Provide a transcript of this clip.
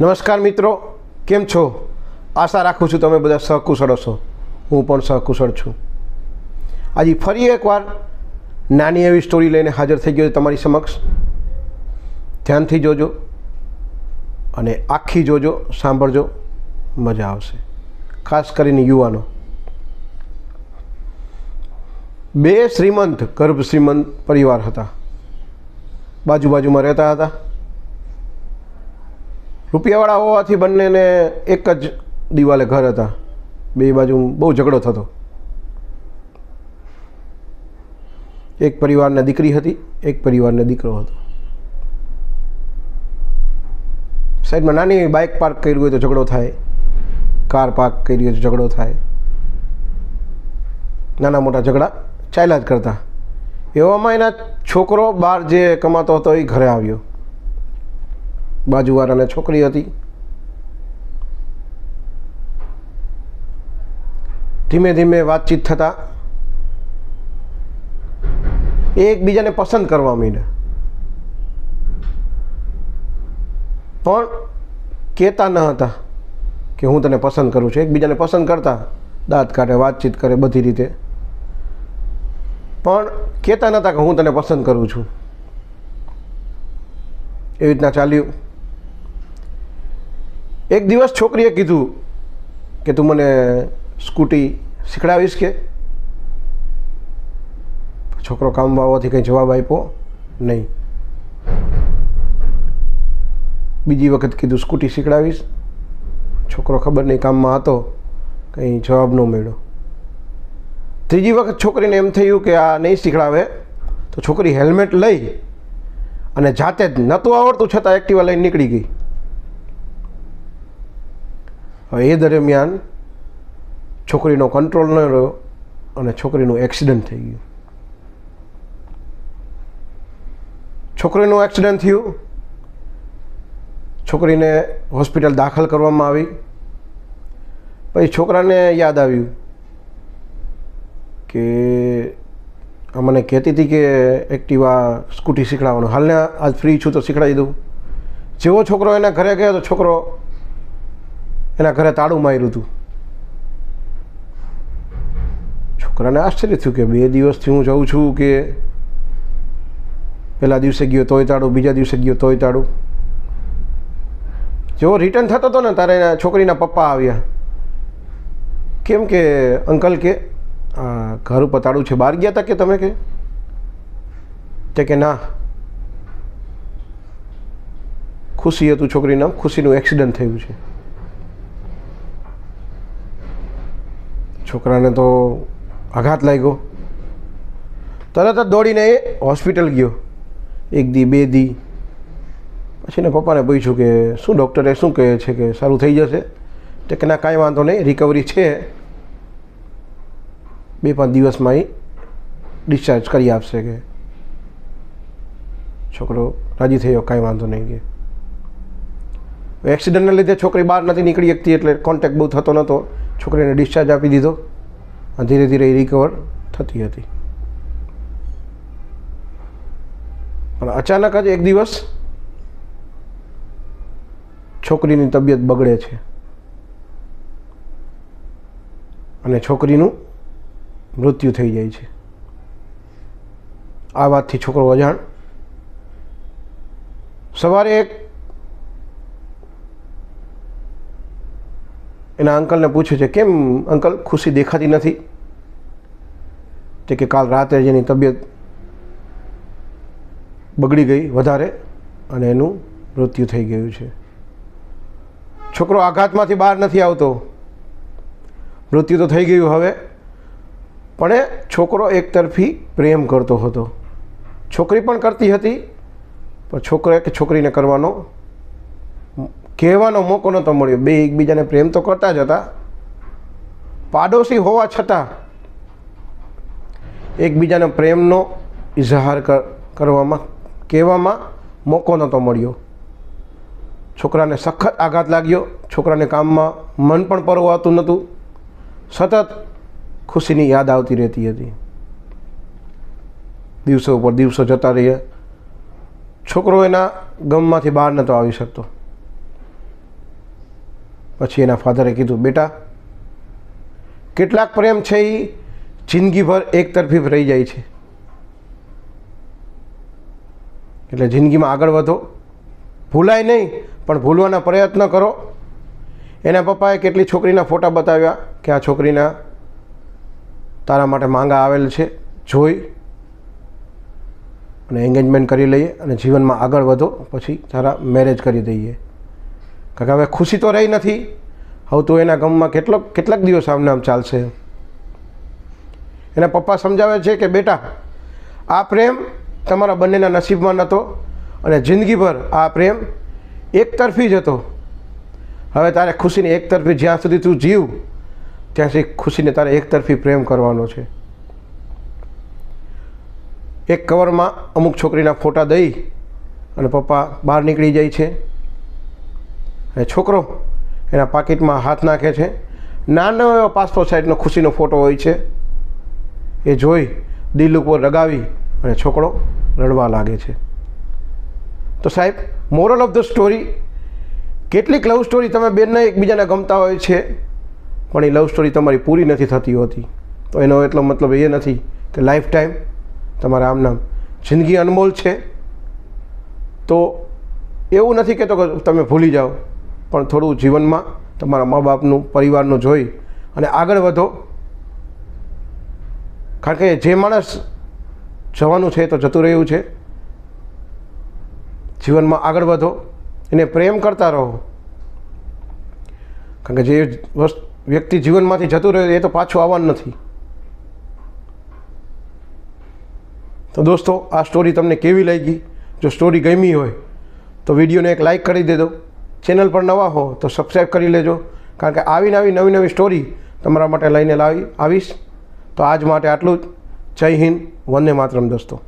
નમસ્કાર મિત્રો, કેમ છો? આશા રાખું છું તમે બધા સહકુશળ હશો. હું પણ સહકુશળ છું. આજે ફરી એકવાર નાની એવી સ્ટોરી લઈને હાજર થઈ ગયો તમારી સમક્ષ. ધ્યાનથી જોજો અને આખી જોજો, સાંભળજો, મજા આવશે. ખાસ કરીને યુવાનો. બે શ્રીમંત, ગર્ભ શ્રીમંત પરિવાર હતા. બાજુ બાજુમાં રહેતા હતા. રૂપિયાવાળા હોવાથી બંનેને એક જ દિવાલે ઘર હતા. બે બાજુ બહુ ઝઘડો થતો. એક પરિવારને દીકરી હતી, એક પરિવારને દીકરો હતો. સાઈડમાં નાની બાઇક પાર્ક કરી હોય તો ઝઘડો થાય. કાર પાર્ક કરી હોય તો ઝઘડો થાય. નાના મોટા ઝઘડા ચાલ્યા જ કરતા. એવામાં એના છોકરો બહાર જે કમાતો હતો એ ઘરે આવ્યો. બાજુવાળાને છોકરી હતી. ધીમે ધીમે વાતચીત થતાં એકબીજાને પસંદ કરવા માંડ્યા. પણ કહેતા ન હતા કે હું તને પસંદ કરું છું. એકબીજાને પસંદ કરતા દાંત કાઢે, વાતચીત કરે બધી રીતે. પણ કહેતા નહોતા કે હું તને પસંદ કરું છું. એવી રીતના ચાલ્યું. એક દિવસ છોકરીએ કીધું કે તું મને સ્કૂટી શીખડાવીશ કે? છોકરો કામમાં હોવાથી કંઈ જવાબ આપ્યો નહીં. બીજી વખત કીધું, સ્કૂટી શીખડાવીશ. છોકરો ખબર નહીં કામમાં હતો, કંઈ જવાબ ન મળ્યો. ત્રીજી વખત છોકરીને એમ થયું કે આ નહીં શીખડાવે, તો છોકરી હેલ્મેટ લઈ અને જાતે જ નહોતું આવડતું, છતાં એક્ટિવા લઈને નીકળી ગઈ. હવે એ દરમિયાન છોકરીનો કંટ્રોલ ન રહ્યો અને છોકરીનું એક્સિડન્ટ થઈ ગયું. છોકરીનું એક્સિડન્ટ થયું. છોકરીને હોસ્પિટલ દાખલ કરવામાં આવી. પછી છોકરાને યાદ આવ્યું કે મને કહેતી હતી કે એક્ટિવા સ્કૂટી શીખડાવવાનું. હાલને આજ ફ્રી છું તો શીખડાવી દઉં. જેવો છોકરો એના ઘરે ગયો તો છોકરો એના ઘરે તાળું માર્યું હતું છોકરાને આશ્ચર્ય થયું કે બે દિવસથી હું જાઉં છું કે પહેલા દિવસે ગયો તોય તાળું, બીજા દિવસે ગયો તોય તાળું. જેવો રિટર્ન થતો હતો ને તારે છોકરીના પપ્પા આવ્યા. કેમ કે અંકલ કે ઘર ઉપર તાળું છે, બહાર ગયા હતા કે તમે કે? તે કે, ના. ખુશી હતું છોકરીના ખુશીનું એક્સિડન્ટ થયું છે. છોકરાને તો આઘાત લાગ્યો. તરત જ દોડીને એ હોસ્પિટલ ગયો. એક દી, બે દી. પછી ને પપ્પાને પૂછ્યું કે, શું ડૉક્ટરે શું કહે છે કે સારું થઈ જશે? તો કે, ના, કાંઈ વાંધો નહીં રિકવરી છે. બે પાંચ દિવસમાં એ ડિસ્ચાર્જ કરી આપશે કે. છોકરો, રાજી થયો, કાંઈ વાંધો નહીં કે. એક્સિડન્ટના લીધે છોકરી બહાર નથી નીકળી શકતી એટલે કોન્ટેક્ટ બહુ થતો નહોતો છોકરીને ડિસ્ચાર્જ આપી દીધો. અને ધીરે ધીરે રિકવર થતી હતી. પણ અચાનક જ એક દિવસ છોકરીની તબિયત બગડે છે. અને છોકરીનું મૃત્યુ થઈ જાય છે. આ વાતથી છોકરો અજાણ. સવારે એક એના અંકલને પૂછે છે, કેમ અંકલ ખુશી દેખાતી નથી? તે કે, કાલ રાતે જેની તબિયત બગડી ગઈ વધારે અને એનું મૃત્યુ થઈ ગયું છે. છોકરો આઘાતમાંથી બહાર નથી આવતો. મૃત્યુ તો થઈ ગયું હવે, પણ એ છોકરો એકતરફી પ્રેમ કરતો હતો. છોકરી પણ કરતી હતી, પણ છોકરો કે છોકરીને કરવાનો કહેવાનો મોકો નહોતો મળ્યો. બે એકબીજાને પ્રેમ તો કરતા જ હતા. પાડોશી હોવા છતાં એકબીજાના પ્રેમનો ઇઝહાર કરવામાં, કહેવામાં મોકો નહોતો મળ્યો. છોકરાને સખત આઘાત લાગ્યો. છોકરાને કામમાં મન પણ પરવાતું નહોતું. સતત ખુશીની યાદ આવતી રહેતી હતી. દિવસો ઉપર દિવસો જતા રહ્યા છોકરો એના ગમમાંથી બહાર નહોતો આવી શકતો. પછી એના ફાધરે કીધું, બેટા, કેટલાક પ્રેમ છે એ જિંદગીભર એક તરફી રહી જાય છે. એટલે જિંદગીમાં આગળ વધો. ભૂલાય નહીં, પણ ભૂલવાના પ્રયત્ન કરો. એના પપ્પાએ કેટલી છોકરીના ફોટા બતાવ્યા કે આ છોકરીના તારા માટે માંગા આવેલ છે, જોઈ. અને એંગેજમેન્ટ કરી લઈએ અને જીવનમાં આગળ વધો, પછી તારા મેરેજ કરી દઈએ. કારણ કે હવે ખુશી તો રહી નથી. હવે તું એના ગમમાં કેટલો કેટલાક દિવસ આમને આમ ચાલશે. એના પપ્પા સમજાવે છે કે બેટા, આ પ્રેમ તમારા બંનેના નસીબમાં નહોતો અને જિંદગીભર આ પ્રેમ એકતરફી જ હતો. હવે તારે ખુશીને એકતરફી જ્યાં સુધી તું જીવ, ત્યાં સુધી ખુશીને તારે એકતરફી પ્રેમ કરવાનો છે. એક કવરમાં અમુક છોકરીના ફોટા દઈ અને પપ્પા બહાર નીકળી જાય છે. અને છોકરો એના પાકીટમાં હાથ નાખે છે. નાનો એવો પાસપોર્ટ સાઇઝનો ખુશીનો ફોટો હોય છે. એ જોઈ દિલ ઉપર લગાવી અને છોકરો રડવા લાગે છે. તો સાહેબ, મોરલ ઓફ ધ સ્ટોરી, કેટલીક લવ સ્ટોરી તમે બેનને એકબીજાને ગમતા હોય છે, પણ એ લવ સ્ટોરી તમારી પૂરી નથી થતી હોતી. તો એનો એટલો મતલબ એ નથી કે લાઈફ ટાઈમ તમારા આમ નામ જિંદગી અનમોલ છે. તો એવું નથી કહેતો કે તમે ભૂલી જાઓ. પણ થોડું જીવનમાં તમારા મા બાપનું પરિવારનું જોઈ અને આગળ વધો. કારણ કે જે માણસ જવાનું છે તો જતું રહ્યું છે. જીવનમાં આગળ વધો, એને પ્રેમ કરતા રહો. કારણ કે જે વ્યક્તિ જીવનમાંથી જતું રહ્યું એ તો પાછું આવવાનું નથી. તો દોસ્તો, આ સ્ટોરી તમને કેવી લાગી? જો સ્ટોરી ગમી હોય, તો વિડીયોને એક લાઈક કરી દેજો. ચેનલ પર નવા હો તો સબસ્ક્રાઈબ કરી લેજો. કારણ કે આવી નવી નવી નવી સ્ટોરી તમારા માટે લઈને લાવી આવીશ. તો આજ માટે આટલું જ. જય હિન્દ, વંદે માતરમ દોસ્તો.